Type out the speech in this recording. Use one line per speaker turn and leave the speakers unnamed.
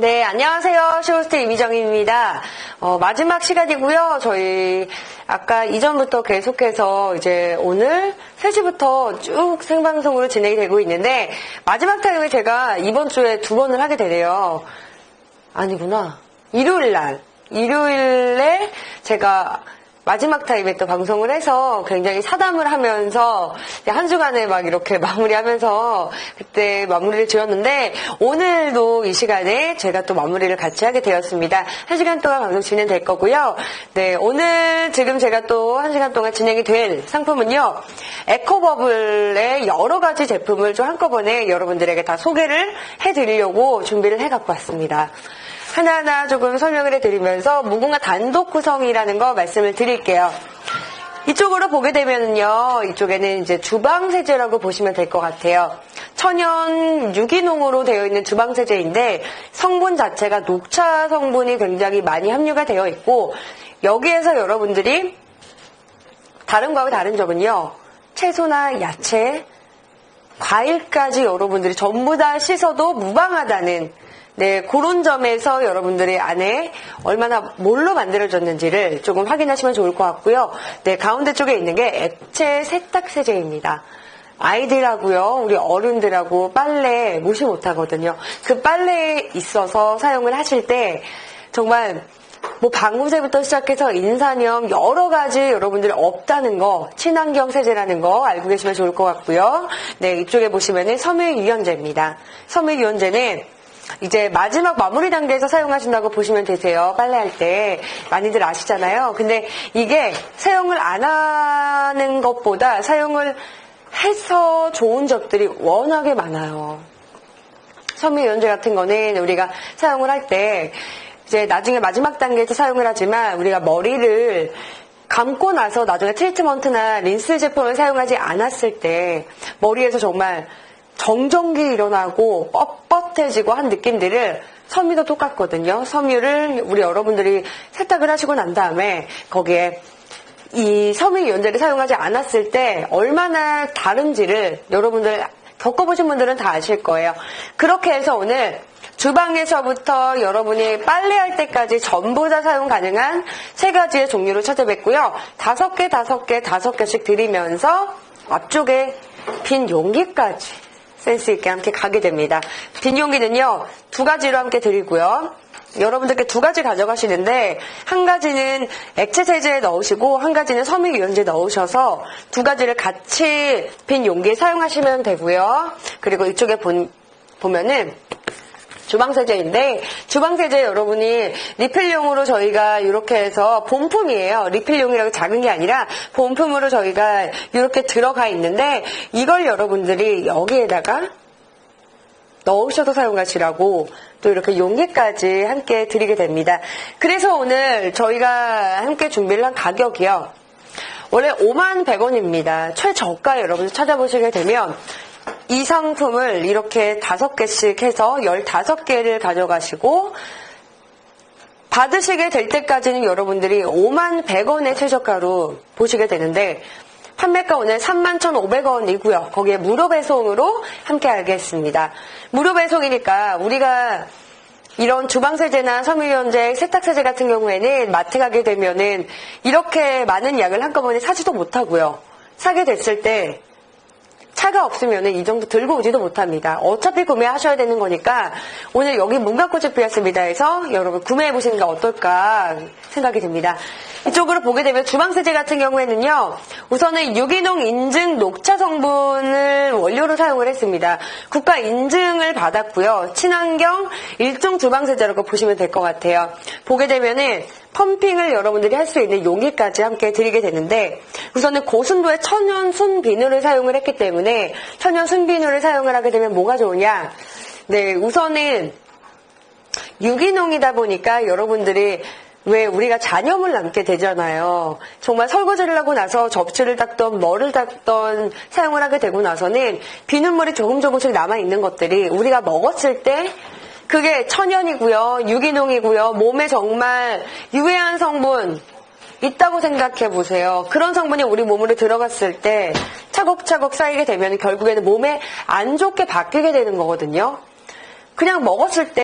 네, 안녕하세요. 쇼호스트 이미정입니다. 어, 마지막 시간이고요. 저희 아까 이전부터 계속해서 이제 오늘 3시부터 쭉 생방송으로 진행이 되고 있는데 마지막 타임을 제가 이번 주에 두 번을 하게 되네요. 아니구나. 일요일 날. 일요일에 제가 마지막 타임에 또 방송을 해서 굉장히 사담을 하면서 한 주간에 막 이렇게 마무리하면서 그때 마무리를 지었는데 오늘도 이 시간에 제가 또 마무리를 같이 하게 되었습니다. 한 시간 동안 방송 진행될 거고요. 네, 오늘 지금 제가 또 한 시간 동안 진행이 될 상품은요. 에코버블의 여러 가지 제품을 좀 한꺼번에 여러분들에게 다 소개를 해드리려고 준비를 해갖고 왔습니다. 하나하나 조금 설명을 해드리면서 무궁화 단독 구성이라는 거 말씀을 드릴게요. 이쪽으로 보게 되면요, 이쪽에는 이제 주방세제라고 보시면 될 것 같아요. 천연 유기농으로 되어 있는 주방세제인데 성분 자체가 녹차 성분이 굉장히 많이 함유가 되어 있고 여기에서 여러분들이 다른 거하고 다른 점은요, 채소나 야채, 과일까지 여러분들이 전부 다 씻어도 무방하다는 네, 그런 점에서 여러분들이 안에 얼마나 뭘로 만들어졌는지를 조금 확인하시면 좋을 것 같고요. 네, 가운데 쪽에 있는 게 액체 세탁 세제입니다. 아이들하고요, 우리 어른들하고 빨래 무시 못하거든요. 그 빨래에 있어서 사용을 하실 때 정말 뭐 방부제부터 시작해서 인산염 여러 가지 여러분들이 없다는 거 친환경 세제라는 거 알고 계시면 좋을 것 같고요. 네 이쪽에 보시면은 섬유유연제입니다. 섬유유연제는 이제 마지막 마무리 단계에서 사용하신다고 보시면 되세요. 빨래할 때 많이들 아시잖아요. 근데 이게 사용을 안 하는 것보다 사용을 해서 좋은 점들이 워낙에 많아요. 섬유유연제 같은 거는 우리가 사용을 할 때 이제 나중에 마지막 단계에서 사용을 하지만 우리가 머리를 감고 나서 나중에 트리트먼트나 린스 제품을 사용하지 않았을 때 머리에서 정말 정전기 일어나고 뻣뻣해지고 한 느낌들을 섬유도 똑같거든요. 섬유를 우리 여러분들이 세탁을 하시고 난 다음에 거기에 이 섬유 연제를 사용하지 않았을 때 얼마나 다른지를 여러분들 겪어보신 분들은 다 아실 거예요. 그렇게 해서 오늘 주방에서부터 여러분이 빨래할 때까지 전부 다 사용 가능한 세 가지의 종류를 찾아뵙고요. 다섯 개, 다섯 개, 다섯 개씩 드리면서 앞쪽에 빈 용기까지 센스 있게 함께 가게 됩니다. 빈 용기는요, 두 가지로 함께 드리고요. 여러분들께 두 가지 가져가시는데 한 가지는 액체 세제에 넣으시고 한 가지는 섬유 유연제 넣으셔서 두 가지를 같이 빈 용기에 사용하시면 되고요. 그리고 이쪽에 본, 보면은 주방 세제인데 주방세제 여러분이 리필용으로 저희가 이렇게 해서 본품이에요. 리필용이라고 작은 게 아니라 본품으로 저희가 이렇게 들어가 있는데 이걸 여러분들이 여기에다가 넣으셔서 사용하시라고 또 이렇게 용기까지 함께 드리게 됩니다. 그래서 오늘 저희가 함께 준비를 한 가격이요. 원래 5만 100원입니다. 최저가 여러분들 찾아보시게 되면 이 상품을 이렇게 다섯 개씩 해서 15개를 가져가시고 받으시게 될 때까지는 여러분들이 5만 100원의 최저가로 보시게 되는데 판매가 오늘 31,500원이고요. 거기에 무료 배송으로 함께 하겠습니다. 무료 배송이니까 우리가 이런 주방세제나 섬유유연제, 세탁세제 같은 경우에는 마트 가게 되면은 이렇게 많은 약을 한꺼번에 사지도 못하고요. 사게 됐을 때 차가 없으면 이 정도 들고 오지도 못합니다. 어차피 구매하셔야 되는 거니까 오늘 여기 문갖고집 피었습니다 해서 여러분 구매해 보시는 게 어떨까 생각이 듭니다. 이쪽으로 보게 되면 주방세제 같은 경우에는요. 우선은 유기농 인증 녹차 성분을 원료로 사용을 했습니다. 국가 인증을 받았고요. 친환경 일종 주방세제라고 보시면 될 것 같아요. 보게 되면은 펌핑을 여러분들이 할 수 있는 용기까지 함께 드리게 되는데 우선은 고순도의 천연 순 비누를 사용을 했기 때문에 천연 순 비누를 사용을 하게 되면 뭐가 좋으냐? 네, 우선은 유기농이다 보니까 여러분들이 왜 우리가 잔여물 남게 되잖아요. 정말 설거지를 하고 나서 접시를 닦던 뭐를 닦던 사용을 하게 되고 나서는 비눗물이 조금 조금씩 남아 있는 것들이 우리가 먹었을 때 그게 천연이고요, 유기농이고요, 몸에 정말 유해한 성분 있다고 생각해 보세요. 그런 성분이 우리 몸으로 들어갔을 때 차곡차곡 쌓이게 되면 결국에는 몸에 안 좋게 바뀌게 되는 거거든요. 그냥 먹었을 때